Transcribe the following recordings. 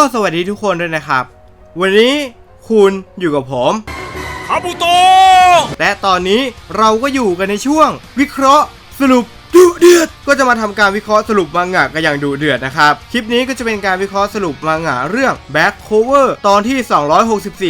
ก็สวัสดีทุกคนด้วยนะครับ วันนี้คุณอยู่กับผมคาบุโตะและตอนนี้เราก็อยู่กันในช่วง วิเคราะห์สรุป ดุเดือด ก็จะมาทำการวิเคราะห์สรุปมังงะกันอย่างดุเดือดนะครับ คลิปนี้ก็จะเป็นการวิเคราะห์สรุปมังงะเรื่อง Back Cover ตอนที่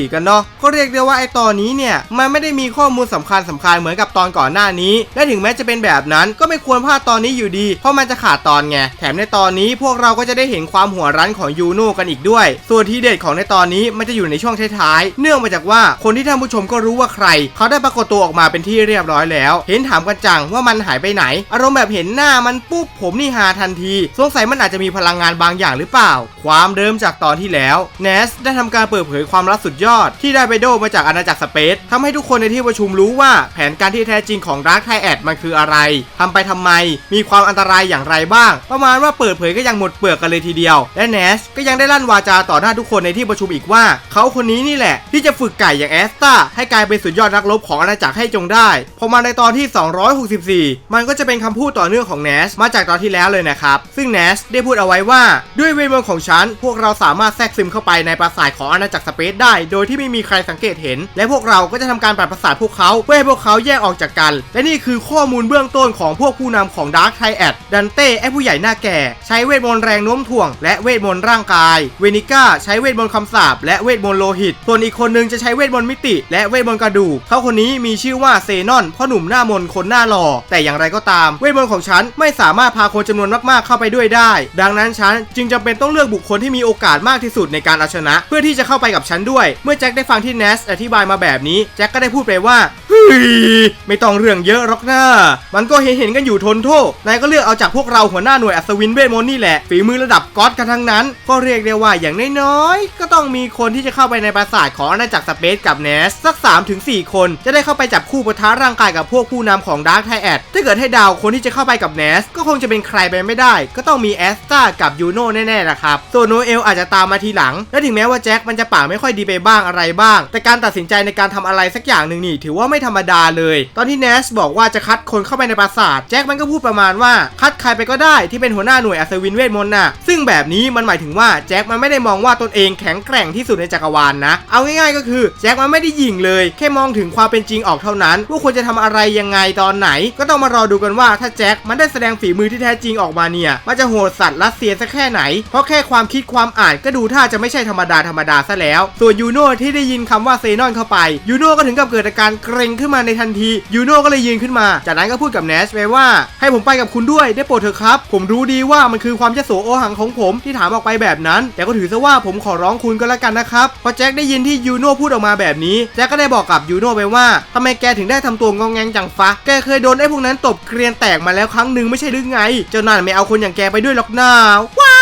264 กันเนาะ ก็เรียกได้ว่าไอตอนนี้เนี่ย มันไม่ได้มีข้อมูลสำคัญสำคัญเหมือนกับตอนก่อนหน้านี้ และถึงแม้จะเป็นแบบนั้นก็ไม่ควรพลาดตอนนี้อยู่ดี เพราะมันจะขาดตอนไง แถมในตอนนี้พวกเราก็จะได้เห็นความหัวรั้นของยูโน่กันอีกด้วย ส่วนที่เด็ดของในตอนนี้มันจะอยู่ในช่วงท้ายๆ เนื่องมาจากว่าคนที่ท่านผู้ชมก็รู้ว่าใคร เขาได้ปรากฏตัวออกมาเป็นที่เรียบร้อยแล้ว เห็นถามกันจังว่ามันหายไปไหนอารมณ์แบบเห็นหน้ามันปุ๊บผมนี่หาทันที สงสัยมันอาจจะมีพลังงานบางอย่างหรือเปล่า ความเดิมจากตอนที่แล้วเนสได้ทำการเปิดเผยความลับสุดยอด ที่ได้ไปโดมาจากอาณาจักรสเปซทำให้ทุกคนในที่ประชุมรู้ว่าแผนการที่แท้จริงของร์คไทแอดมันคืออะไรทำไปทำไม มีความอันตรายอย่างไรบ้าง ประมาณว่าเปิดเผยก็ยังหมดเปลือกกันเลยทีเดียว และเนสก็ยังได้ลั่นวาจาต่อหน้าทุกคนในที่ประชุมอีกว่า เขาคนนี้นี่แหละ ที่จะฝึกไก่อย่างแอสตาให้กลายเป็นสุดยอดนักรบของอาณาจักรให้จงได้พอมาในตอนที่ 264 มันก็จะเป็นคำพูดต่อเนื่องของเนสมาจากตอนที่แล้วเลยนะครับ ซึ่งเนสได้พูดเอาไว้ว่า ด้วยเวทมนต์ของฉัน พวกเราสามารถแทรกซึมเข้าไปในปราสาทของอาณาจักรสเปซได้ โดยที่ไม่มีใครสังเกตเห็น และพวกเราก็จะทำการปรับประสาทพวกเขาเพื่อให้พวกเขาแยกออกจากกัน และนี่คือข้อมูลเบื้องต้นของพวกผู้นำของดาร์คไทแอดดันเต้ไอผู้ใหญ่หน้าแก่ ใช้เวทมนต์แรงโน้มถ่วง และเวทมนต์ร่างกาย เวนิก้าใช้เวทมนต์คำสาปและเวทมนต์โลหิต ส่วนอีกคนนึงจะใช้เวทมนต์มิติ และเวทมนต์กระดูกเขาคนนี้มีชื่อว่าเซนอนพ่อหนุ่มหน้ามนต์คนหน้าหล่อแต่อย่างไรก็ตามเวทมนต์ของฉันไม่สามารถพาคนจำนวนมากๆเข้าไปด้วยได้ ดังนั้นฉันจึงจำเป็นต้องเลือกบุคคลที่มีโอกาสมากที่สุดในการเอาชนะ เพื่อที่จะเข้าไปกับฉันด้วย เมื่อแจ็คได้ฟังที่เนสอธิบายมาแบบนี้แจ็คก็ได้พูดไปว่าเฮ้ยไม่ต้องเรื่องเยอะหรอกนะมันก็เห็นเห็นๆกันอยู่ทนโทษนายก็เลือกเอาจากพวกเราหัวหน้าหน่วยอัศวินเวทมนต์นี่แหละฝีมือระดับก๊อตกันทั้งนั้น ก็เรียกได้ว่าอย่างน้อยๆก็ต้องมีคนที่จะเข้าไปในปราสาทของอาณาจักรสเปซกับเนสสัก3-4 คน จะได้เข้าไปจับคู่ปะทะร่างกายกับพวกผู้นำของดาร์คไทแอดถ้าเกิดให้ดาวคนที่จะเข้าไปกับเนสก็คงจะเป็นใครไปไม่ได้ ก็ต้องมีแอสตากับยูโน่แน่ๆละครับส่วนโนเอลอาจจะตามมาทีหลัง และถึงแม้ว่าแจ็คมันจะปากไม่ค่อยดีไปบ้างอะไรบ้าง แต่การตัดสินใจในการทำอะไรสักอย่างหนึ่งนี่ถือว่าไม่ธรรมดาเลย ตอนที่เนสบอกว่าจะคัดคนเข้าไปในปราสาทแจ็คมันก็พูดประมาณว่าคัดใครไปก็ได้ที่เป็นหัวหน้าหน่วยอัศวินเวทมนต์น่ะซึ่งแบบนี้มันหมายถึงว่าแจ็คมันไม่ได้มองว่าตนเองแข็งแกร่งที่สุดในจักรวาลนะเอาง่ายๆก็คือแจ็คมันไม่ได้ยิงเลย แค่มองถึงความเป็นจริงออกเท่านั้น ว่าควรจะทำอะไรยังไงตอนไหน ก็ต้องมารอดูกันว่าถ้าแจ็คมันได้แสดงฝีมือที่แท้จริงออกมาเนี่ย มันจะโหดสัตว์รัสเซียสักแค่ไหน เพราะแค่ความคิดความอ่านก็ดูท่าจะไม่ใช่ธรรมดาธรรมดาซะแล้ว ส่วนยูโน่ที่ได้ยินคำว่าเซนอนเข้าไปยูโน่ก็ถึงกับเกิดอาการเกรงขึ้นมาในทันทียูโน่ก็เลยยืนขึ้นมา จากนั้นก็พูดกับเนสไปว่า ให้ผมไปกับคุณด้วยได้โปรดเถอะครับ ผมรู้ดีว่ามันคือความยโสโอหังของผมที่ถามออกไปแบบนั้น แต่ก็ถือซะว่าผมขอร้องคุณก็แล้วกันนะครับพอแจ็คได้ยินที่ยูโน่พูดออกมาแบบนี้แจ็คก็ได้บอกกับยูโน่ไปว่าทำไมแกถึงได้ทำตัวงองแงงจังฟะแกเคยโดนไอ้พวกนั้นตบเกรียนแตกมาแล้วครั้งหนึ่งไม่ใช่หรือไง เจ้านั่นไม่เอาคนอย่างแกไปด้วยหรอกนาว้า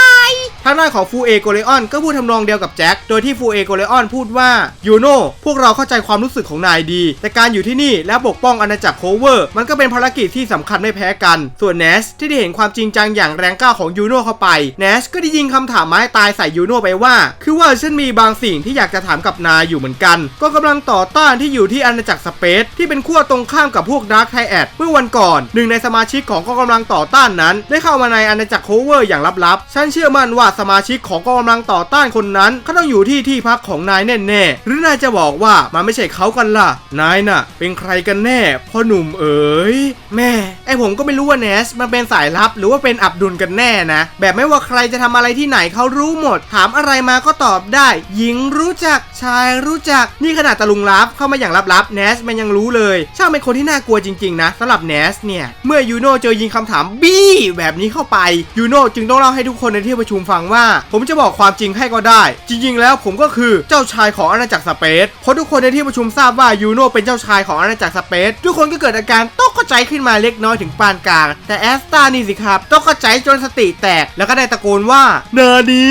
ทางด้านของฟูเอโกเลออนก็พูดทำนองเดียวกับแจ็ค โดยที่ฟูเอโกเลออนพูดว่ายูโน่พวกเราเข้าใจความรู้สึกของนายดี แต่การอยู่ที่นี่และปกป้องอาณาจักรโคเวอร์ มันก็เป็นภารกิจที่สำคัญไม่แพ้กัน ส่วนเนสที่ได้เห็นความจริงจังอย่างแรงกล้าของยูโน่เข้าไปเนสก็ได้ยิงคำถามไม้ตายใส่ยูโน่ไปว่า คือว่าฉันมีบางสิ่งที่อยากจะถามกับนายอยู่เหมือนกัน ก็กำลังต่อต้านที่อยู่ที่อาณาจักรสเปซที่เป็นขั้วตรงข้ามกับพวกดาร์คไทแอดเมื่อวันก่อนหนึ่งในสมาชิกของกองกำลังต่อต้านนั้น ได้เข้ามาในอาณาจักรโคเวอร์อย่างลับๆฉันเชื่อมั่นว่าสมาชิกของกองกำลังต่อต้านคนนั้นเขาต้องอยู่ที่ที่พักของนายแน่ๆหรือนายจะบอกว่ามันไม่ใช่เขากันล่ะ นายน่ะ เป็นใครกันแน่พ่อหนุ่มเอ๋ยแม่ไอผมก็ไม่รู้ว่าเนสมันเป็นสายลับหรือว่าเป็นอับดุลกันแน่นะ แบบไม่ว่าใครจะทำอะไรที่ไหนเขารู้หมด ถามอะไรมาก็ตอบได้ หญิงรู้จักชายรู้จักนี่ขนาดตะลุงลับเข้ามาอย่างลับๆเนสมันยังรู้เลยช่างเป็นคนที่น่ากลัวจริงๆนะสำหรับเนสเนี่ยเมื่อยูโน่เจอยิงคำถามบี้แบบนี้เข้าไปยูโน่จึงต้องเล่าให้ทุกคนในที่ประชุมฟังว่า ผมจะบอกความจริงให้ก็ได้ จริง ๆ แล้วผมก็คือเจ้าชายของอาณาจักรสเปซเพราะทุกคนในที่ประชุมทราบว่ายูโน่เป็นเจ้าชายของอาณาจักรสเปซทุกคนก็เกิดอาการตกใจขึ้นมาเล็กน้อยถึงปานกลาง แต่แอสตานี่สิครับตกใจจนสติแตกแล้วก็ได้ตะโกนว่าเนอดี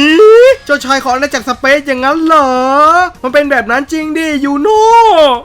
เจ้าชายของอาณาจักรสเปซอย่างนั้นเหรอ มันเป็นแบบนั้นจริงดิยูโน่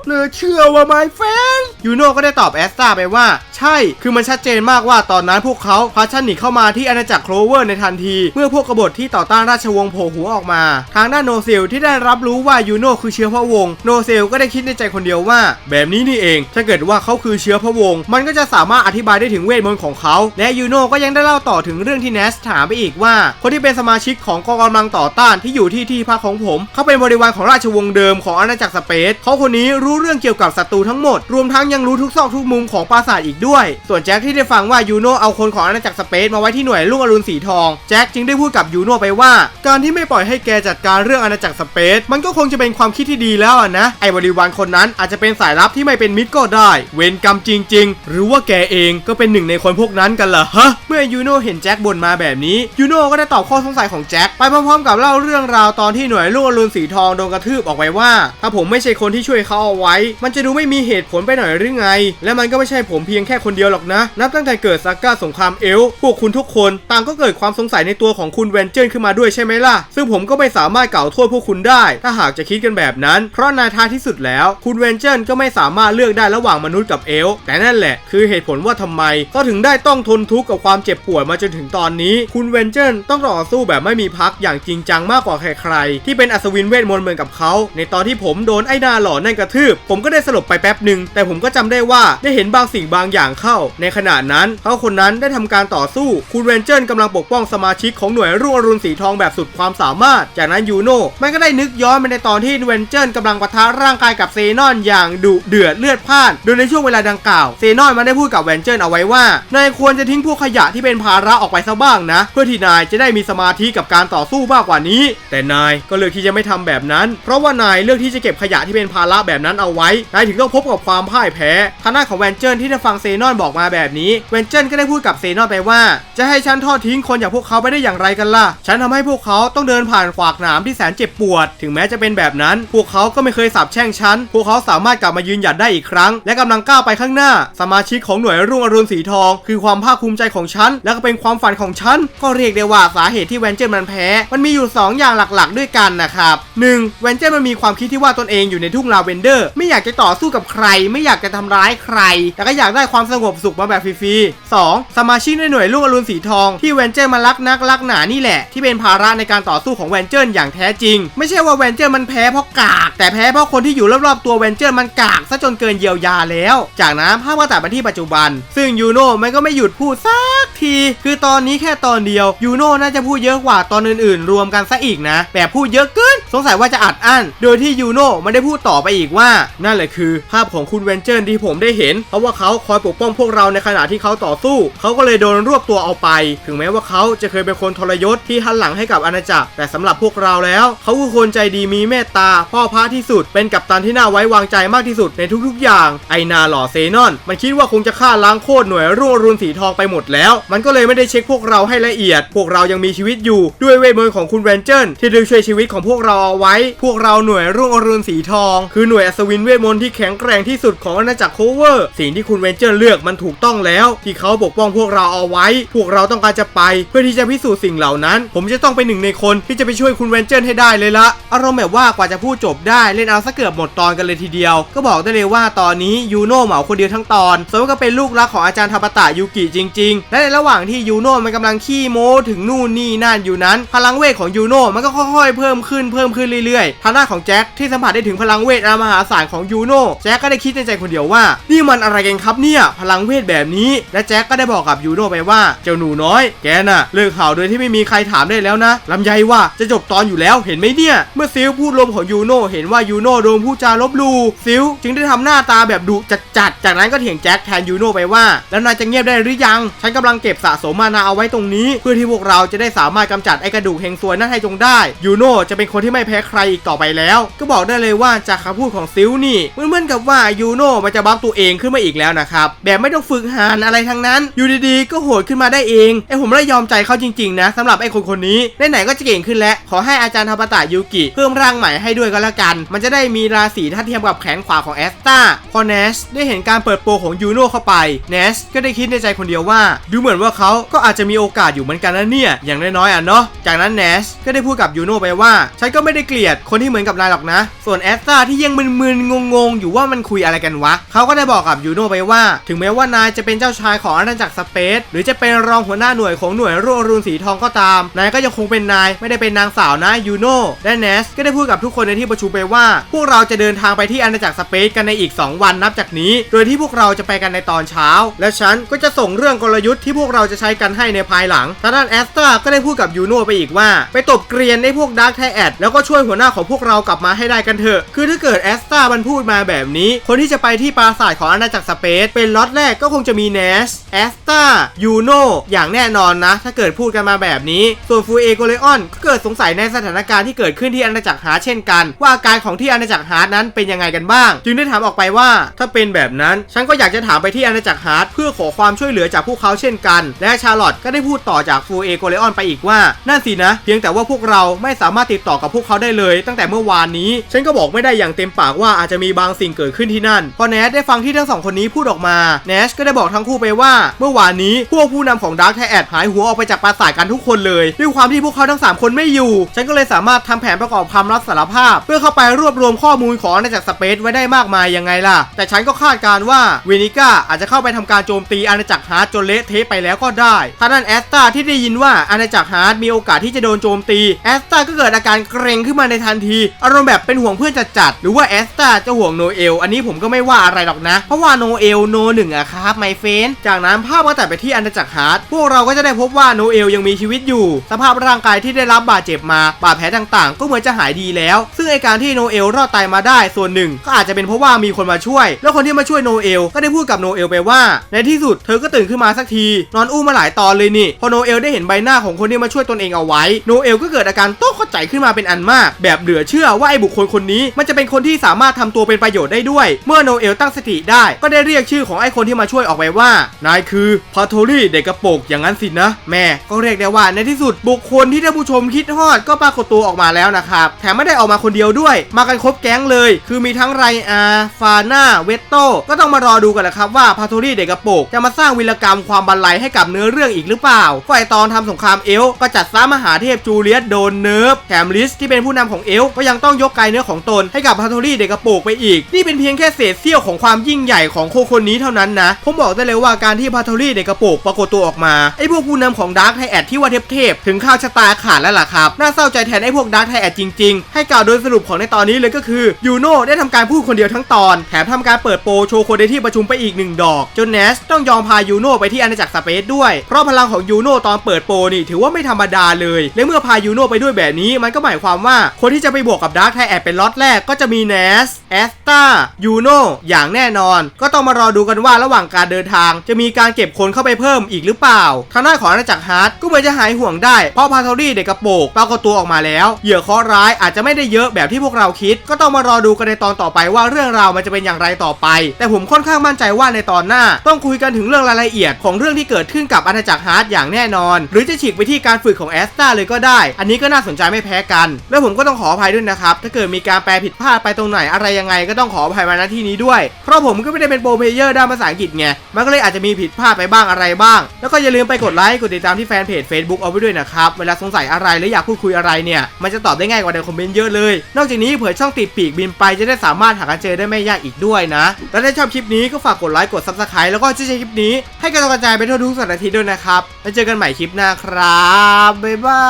เหลือเชื่อว่า my friend ยูโน่ก็ได้ตอบแอสตาไปว่า ใช่ คือมันชัดเจนมากว่าตอนนั้นพวกเขาพาชันหนีเข้ามาที่อาณาจักรโคลเวอร์ในทันที เมื่อพวกกบฏที่ต่อต้านราชวงศ์โผล่หัวออกมา ทางด้านโนเซลที่ได้รับรู้ว่ายูโนคือเชื้อพระวงศ์โนเซลก็ได้คิดในใจคนเดียวว่า แบบนี้นี่เอง ถ้าเกิดว่าเขาคือเชื้อพระวงศ์มันก็จะสามารถอธิบายได้ถึงเวทมนต์ของเขา และยูโนก็ยังได้เล่าต่อถึงเรื่องที่เนสถามไปอีกว่า คนที่เป็นสมาชิกของกองกำลังต่อต้านที่อยู่ที่ที่พักของผม เขาเป็นบริวารของราชวงศ์เดิมของอาณาจักรสเปซเขาคนนี้รู้เรื่องเกี่ยวกับศัตรูทั้งหมด รวมทั้งยังรู้ทุกซอกทุกมุมของปราสาทอีกด้วยส่วนแจ็คที่ได้ฟังว่ายูโนเอาคนของอาณาจักรสเปซมาไว้ที่หน่วยลูกอรุณสีทอง แจ็คจึงได้พูดกับยูโนไปว่า การที่ไม่ปล่อยให้แกจัดการเรื่องอาณาจักรสเปซมันก็คงจะเป็นความคิดที่ดีแล้วนะ ไอ้บริวารคนนั้นอาจจะเป็นสายลับที่ไม่เป็นมิตรก็ได้ เวรกรรมจริง ๆ หรือว่าแกเองก็เป็นหนึ่งในคนพวกนั้นกันเหรอฮะ เมื่อยูโนเห็นแจ็คบ่นมาแบบนี้ยูโนก็ได้ตอบข้อสงสัยของแจ็คไปพร้อมๆ กับเล่าเรื่องราวตอนที่หน่วยลูกอรุณสีทองโดนกระทืบออกไปว่า ถ้าผมไม่ใช่คนที่ช่วยเขาเอาไว้ มันจะดูไม่มีเหตุผลไปหน่อยหรือไง และมันก็ไม่ใช่ผมเพียงแค่คนเดียวหรอกนะ นับตั้งแต่เกิดซาก้าสงครามเอลพวกคุณทุกคนต่างก็เกิดความสงสัยในตัวของคุณเวนเจอร์ขึ้นมาด้วยใช่ไหมล่ะ ซึ่งผมก็ไม่สามารถกล่าวโทษพวกคุณได้ ถ้าหากจะคิดกันแบบนั้น เพราะในท้ายที่สุดแล้ว คุณเวนเจอร์ก็ไม่สามารถเลือกได้ระหว่างมนุษย์กับเอลแต่นั่นแหละคือเหตุผลว่าทำไมก็ถึงได้ต้องทนทุกข์กับความเจ็บปวดมาจนถึงตอนนี้ คุณเวนเจอร์ต้องต่อสู้แบบไม่มีพักอย่างจริงจังมากกว่าใครๆที่เป็นอัศวินเวทมนต์เหมือนกับเขาในตอนที่ผมโดนไอ้หน้าหล่อนั่นกระทืบ ผมก็ได้สลบไปแป๊บหนึ่งแต่ผมก็จำได้ว่าได้เห็นบางสิ่งบางอย่างเข้า ในขณะนั้นเขาคนนั้นได้ทำการต่อสู้คุณเวนเจอร์กำลังปกป้องสมาชิกของหน่วยรุ่งอรุณสีทองแบบสุดความสามารถ จากนั้นยูโน่มันก็ได้นึกย้อนไปในตอนที่เวนเจอร์กำลังปะทะร่างกายกับเซนอนอย่างดุเดือดเลือดพ่าน โดยในช่วงเวลาดังกล่าวเซนอนมันได้พูดกับเวนเจอร์เอาไว้ว่านายควรจะทิ้งพวกขยะที่เป็นภาระออกไปซะบ้างนะ เพื่อที่นายจะได้มีสมาธิกับการต่อสู้มากกว่านี้ แต่นายก็เลือกที่จะไม่ทำแบบนั้น เพราะว่านายเลือกที่จะเก็บขยะที่เป็นภาระแบบนั้นเอาไว้นายถึงต้องพบกับความพ่ายแพ้ทางด้านของแวนเจิลที่ได้ฟังเซนอนบอกมาแบบนี้แวนเจิลก็ได้พูดกับเซนอนไปว่า จะให้ฉันทอดทิ้งคนอย่างพวกเขาไปได้อย่างไรกันล่ะ ฉันทำให้พวกเขาต้องเดินผ่านขวากหนามที่แสนเจ็บปวด ถึงแม้จะเป็นแบบนั้น พวกเขาก็ไม่เคยสาบแช่งฉัน พวกเขาสามารถกลับมายืนหยัดได้อีกครั้ง และกำลังก้าวไปข้างหน้า สมาชิกของหน่วยรุ่งอรุณสีทอง คือความภาคภูมิใจของฉัน และก็เป็นความฝันของฉัน ก็เรียกได้ว่าสาเหตุที่แวนเจิลมันแพ้ มันมีอยู่ 2 อย่างหลักๆ ด้วยกันนะครับ 1. แวนเจิลมันมีความคิดที่ว่าตนเองอยู่ในทุ่งลาเวนเดอร์ ไม่อยากจะต่อสู้กับใคร ไม่อยากจะทำร้ายใคร แต่ก็อยากได้ความสงบสุขมาแบบฟรีๆ 2. สมาชิกในหน่วยลูกอรุณสีทองที่แวนเจิลมันรักนักรักหนานี่แหละ ที่เป็นภาระในการต่อสู้ของแวนเจิลอย่างแท้จริง ไม่ใช่ว่าแวนเจิลมันแพ้เพราะกาก แต่แพ้เพราะคนที่อยู่รอบๆตัวแวนเจิลมันกากซะจนเกินเยียวยาแล้ว จากนั้นภาพก็ตัดมาที่ปัจจุบัน ซึ่งยูโน่มันก็ไม่หยุดพูดสักที คือตอนนี้แค่ตอนเดียวยูโน่น่าจะพูดเยอะกว่าตอนอื่นๆ รวมกันซะอีกนะ แบบพูดเยอะเกิน สงสัยว่าจะอัดอั้น โดยที่ยูโน่มันได้พูดต่อไปอีกว่า นั่นแหละคือ ภาพของคุณเวนเจอร์ที่ผมได้เห็น เพราะว่าเขาคอยปกป้องพวกเราในขณะที่เขาต่อสู้ เขาก็เลยโดนรวบตัวเอาไป ถึงแม้ว่าเขาจะเคยเป็นคนทรยศที่หันหลังให้กับอาณาจักร แต่สำหรับพวกเราแล้ว เขาคือคนใจดีมีเมตตา พ่อพระที่สุด เป็นกัปตันที่น่าไว้วางใจมากที่สุดในทุกๆ อย่าง ไอนาหล่อเซนอน มันคิดว่าคงจะฆ่าล้างโคตรหน่วยรุ่งอรุณสีทองไปหมดแล้ว มันก็เลยไม่ได้เช็คพวกเราให้ละเอียด พวกเรายังมีชีวิตอยู่ด้วยเวทมนต์ของคุณแวนเจอร์ที่ดึงช่วยชีวิตของพวกเราอไว้ พวกเราหน่วยรุ่งอรุณสีทอง คือหน่วยอัศวินเวทมนต์ที่แข็งแกร่งที่สุดของอาณาจักรโคเวอร์ สิ่งที่คุณแวนเจอร์เลือกมันถูกต้องแล้ว ที่เขาปกป้องพวกเราเอาไว้ พวกเราต้องการจะไปเพื่อที่จะพิสูจน์สิ่งเหล่านั้น ผมจะต้องเป็นหนึ่งในคนที่จะไปช่วยคุณแวนเจอร์ให้ได้เลยละอารมณ์แบบว่ากว่าจะพูดจบได้เล่นเอาซะเกือบหมดตอนกันเลยทีเดียว ก็บอกได้เลยว่าตอนนี้ยูโน่เหมาคนเดียวทั้งตอนสมก็เป็นลูกรักของอาจารย์ทาปตะยูกิจริง ๆ และในระหว่างที่ยูโน่มันกำลังขี้โม้ถึงนู่นนี่นั่นอยู่นั้น พลังเวทของยูโน่มันก็ค่อยๆเพิ่มขึ้นเพิ่มขึ้นเรื่อยๆ ทางด้านของแจ็คที่สัมผัสได้ถึงพลังเวทอันมหาศาลของยูโน่แจ็คก็ได้คิดในใจคนเดียวว่า นี่มันอะไรกันครับเนี่ย พลังเวทแบบนี้ และแจ็คก็ได้บอกกับยูโน่ไปว่า เจ้าหนูน้อย แกน่ะ เลิกข่าวโดยที่ไม่มีใครถามได้แล้วนะลำไยว่าจะจบตอนอยู่แล้วเห็นไหมเนี่ย เมื่อซิลพูดลมของยูโน่เห็นว่ายูโน่โดนผู้จาลบลูซิลจึงได้ทำหน้าตาแบบดุจัดๆ จากนั้นก็เถียงแจ็คแทนยูโน่ไปว่า แล้วนายจะเงียบได้หรือยัง ฉันกำลังเก็บสะสมมานาเอาไว้ตรงนี้ เพื่อที่พวกเราจะได้สามารถกำจัดไอ้กระดูกเฮงซวยนั่นให้จงได้ยูโน่จะเป็นคนที่ไม่แพ้ใครอีกต่อไปแล้ว ก็บอกได้เลยว่าจากคำพูดของซิลนี่เหมือนกับว่ายูโน่มันจะบัฟตัวเองขึ้นมาอีกแล้วนะครับแบบไม่ต้องฝึกหานอะไรทั้งนั้นอยู่ดีๆ ก็โหดขึ้นมาได้เองไอผมเลยยอมใจเขาจริงๆนะสำหรับไอคนคนนี้ไหนๆก็จะเก่งขึ้นแล้วขอให้อาจารย์ทาปตะยูกิเพิ่มร่างใหม่ให้ด้วยก็แล้วกัน มันจะได้มีราศีถ้าเทียมกับแขนขวาของแอสตาพอเนชได้เห็นการเปิดโปรของยูโน่เข้าไปเนสก็ได้คิดในใจคนเดียวว่า ดูเหมือนว่าเขาก็อาจจะมีโอกาสอยู่เหมือนกันนะเนี่ยอย่างน้อยๆอะเนาะจากนั้นเนสก็ได้พูดกับยูโน่ไปว่าฉันก็ไม่ได้เกลียดคนที่เหมือนกับนายหรอกนะ ส่วนแอสตาที่ยังมึนๆงงๆ อยู่ว่ามันคุยอะไรกันวะ เขาก็ได้บอกกับยูโนไปว่า ถึงแม้ว่านายจะเป็นเจ้าชายของอาณาจักรสเปซหรือจะเป็นรองหัวหน้าหน่วยของหน่วยรุ่งอรุณสีทองก็ตาม นายก็ยังคงเป็นนายไม่ได้เป็นนางสาวนะยูโนและเนสก็ได้พูดกับทุกคนในที่ประชุมไปว่า พวกเราจะเดินทางไปที่อาณาจักรสเปซกันในอีก 2 วันนับจากนี้ โดยที่พวกเราจะไปกันในตอนเช้า และฉันก็จะส่งเรื่องกลยุทธ์ที่พวกเราจะใช้กันให้ในภายหลังทางด้านแอสตาก็ได้พูดกับยูโนไปอีกว่า ไปตบเกรียนในพวกดาร์คไทแอดแล้วก็็ช่วยหัวหน้าของพวกเรากลับมาให้ได้กันเถอะ คือถ้าเกิดแอสตามันพูดมาแบบนี้ คนที่จะไปที่ปราสาทของอาณาจักรสเปซเป็นล็อตแรกก็คงจะมีเนสแอสตายูโน่อย่างแน่นอนนะ ถ้าเกิดพูดกันมาแบบนี้ ส่วนฟูเอโกเลออนก็เกิดสงสัยในสถานการณ์ที่เกิดขึ้นที่อาณาจักรฮาร์ดเช่นกัน ว่าอาการของที่อาณาจักรฮาร์ดนั้นเป็นยังไงกันบ้าง จึงได้ถามออกไปว่า ถ้าเป็นแบบนั้น ฉันก็อยากจะถามไปที่อาณาจักรฮาร์ดเพื่อขอความช่วยเหลือจากพวกเขาเช่นกัน และชาร์ลอตก็ได้พูดต่อจากฟูเอโกเลออนไปอีกว่านั่นสินะ เพียงแต่ว่าพวกเราไม่สามารถติดต่อกับพวกเขาได้เลย ตั้งแต่เมื่อวานนี้ ฉันก็บอกไม่ได้อย่างเต็มปากว่าอาจจะมีบางสิ่งเกิดขึ้นที่นั่น พอแนทได้ฟังที่ทั้งสองคนนี้พูดออกมาเนชก็ได้บอกทั้งคู่ไปว่า เมื่อวานนี้พวกผู้นำของดาร์คไทแอดหายหัวออกไปจากปราสาทกันทุกคนเลย ด้วยความที่พวกเขาทั้ง 3 คนไม่อยู่ ฉันก็เลยสามารถทำแผนประกอบคำรับสารภาพ เพื่อเข้าไปรวบรวมข้อมูลของอาณาจักรสเปซไว้ได้มากมายยังไงล่ะ แต่ฉันก็คาดการณ์ว่าเวนิก้าอาจจะเข้าไปทำการโจมตีอาณาจักรฮาร์ดจนเละเทะไปแล้วก็ได้ทางด้านแอสตาที่ได้ยินว่าอาณาจักรฮาร์ดมีโอกาสที่จะโดนโจมตีแอสตาก็เกิดอาการเกรงขึ้นมาในทันที อารมณ์แบบเป็นห่วงเพื่อนจัดๆหรือว่าแอสตาจะห่วงโนเอล อันนี้ผมก็ไม่ว่าอะไรหรอกนะ เพราะว่าโนเอลโนหนึ่งอะครับไมเฟนจากนั้นภาพก็ตัดไปที่อาณาจักรฮาร์ดพวกเราก็จะได้พบว่าโนเอลยังมีชีวิตอยู่ สภาพร่างกายที่ได้รับบาดเจ็บมาบาดแผลต่างๆ ก็เหมือนจะหายดีแล้ว ซึ่งไอการที่โนเอลรอดตายมาได้ส่วนหนึ่ง ก็อาจจะเป็นเพราะว่ามีคนมาช่วย แล้วคนที่มาช่วยโนเอลก็ได้พูดกับโนเอลไปว่า ในที่สุดเธอก็ตื่นขึ้นมาสักที นอนอู้มาหลายตอนเลยนี่พอโนเอลได้เห็นใบหน้าของคนที่มาช่วยตนเองเอาไว้โนเอลก็เกิดอาการโต้เข้าใจขึ้นมาเป็นอันมาก แบบเหลือเชื่อว่าไอ้บุคคลคนนี้ มันจะเป็นคนที่สามารถทำตัวเป็นประโยชน์ได้ด้วย เมื่อโนเอลตั้งสติได้ ก็ได้เรียกชื่อของไอ้คนที่มาช่วยออกไปว่า นายคือพาโทรี่เด็กกระโปงอย่างนั้นสินะ แม่ก็เรียกได้ว่าในที่สุดบุคคลที่ท่านผู้ชมคิดฮอดก็ปรากฏตัวออกมาแล้วนะครับแถมไม่ได้ออกมาคนเดียวด้วย มากันครบแก๊งเลย คือมีทั้งไรอาฟาน่าเวตโตก็ต้องมารอดูกันแหละครับว่าพาโทรี่เด็กกระโปงจะมาสร้างวีรกรรมความบันไลให้กับเนื้อเรื่องอีกหรือเปล่าฝ่ายตอนทำสงครามเอลก็จัดซ้ามหาเทพจูเลียสโดนเนิร์ฟแถมลิสที่เป็นผู้นำของเอลก็ยังต้องยกกายเนื้อของตนให้กับพาโทรี่เด็กกระโปงไปอีก นี่เป็นเพียงแค่เศษเสี้ยวของความยิ่งใหญ่ของโคคนนี้เท่านั้นนะผมบอกได้เลยว่าการที่พาโทรี่เด็กกระโปงปรากฏตัวออกมาไอ้พวกผู้นำของดาร์คไทแอดที่ว่าเทพๆถึงข้าวชะตาขาดแล้วล่ะครับน่าเศร้าใจแทนไอ้พวกดาร์คไทแอดจริงๆ ให้กล่าวโดยสรุปของในตอนนี้เลยก็คือยูโน่ได้ทำการพูดคนเดียวทั้งตอน แถมทำการเปิดโปโชว์คนในที่ประชุมไปอีกหนึ่งดอกจนเนสต้องยอมพายูโน่ไปที่อาณาจักรสเปซด้วย เพราะพลังของยูโน่ตอนเปิดโปนี่ถือว่าไม่ธรรมดาเลย และเมื่อพายูโน่ไปด้วยแบบนี้มันก็หมายความว่าคนที่จะไปบวกกับดาร์คไทแอดเป็นล็อตแรกก็จะมีเนสแอสตายูโน่อย่างแน่นอน ก็ต้องมารอดูกันว่าระหว่างการเดินทาง จะมีการเก็บคนเข้าไปเพิ่มอีกหรือเปล่า ทางด้านของอาณาจักรฮาร์ดก็เหมือนจะหายห่วงได้ เพราะพาโทรี่เด็กกระโปรงปรากฏตัวออกมาแล้ว เหยื่อเคราะห์ร้ายอาจจะไม่ได้เยอะแบบที่พวกเราคิด ก็ต้องมารอดูกันในตอนต่อไปว่าเรื่องราวมันจะเป็นอย่างไรต่อไป แต่ผมค่อนข้างมั่นใจว่าในตอนหน้า ต้องคุยกันถึงเรื่องรายละเอียดของเรื่องที่เกิดขึ้นกับอาณาจักรฮาร์ดอย่างแน่นอน หรือจะฉีกไปที่การฝึกของแอสตาเลยก็ได้ อันนี้ก็น่าสนใจไม่แพ้กันแล้วผมก็ต้องขออภัยด้วยนะครับ ถ้าเกิดมีการแปลผิดพลาดไปตรงไหนอะไรยังไงก็ต้องขออภัยมาณที่นี้ด้วย เพราะผมก็ไม่ได้เป็นโปรเพเยอร์ด้านภาษาอังกฤษไง มันก็เลยอาจจะมีผิดพลาดไปบ้างอะไรบ้าง แล้วก็อย่าลืมไปกดไลค์ กดติดตามที่แฟนเพจ Facebook เอาไว้ด้วยนะครับ เวลาสงสัยอะไรหรืออยากพูดคุยอะไรเนี่ย มันจะตอบได้ง่ายกว่าในคอมเมนต์เยอะเลย นอกจากนี้เผื่อช่องติดปีกบินไปจะได้สามารถหากันเจอได้ไม่ยากอีกด้วยนะ แล้วถ้าชอบคลิปนี้ก็ฝากกดไลค์ กด Subscribe แล้วก็ช่วยแชร์คลิปนี้ให้กระจายไปทั่วทุกสาห์อาทิตย์ด้วยนะครับ แล้วเจอกันใหม่คลิปหน้าครับบ๊ายบา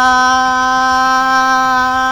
ย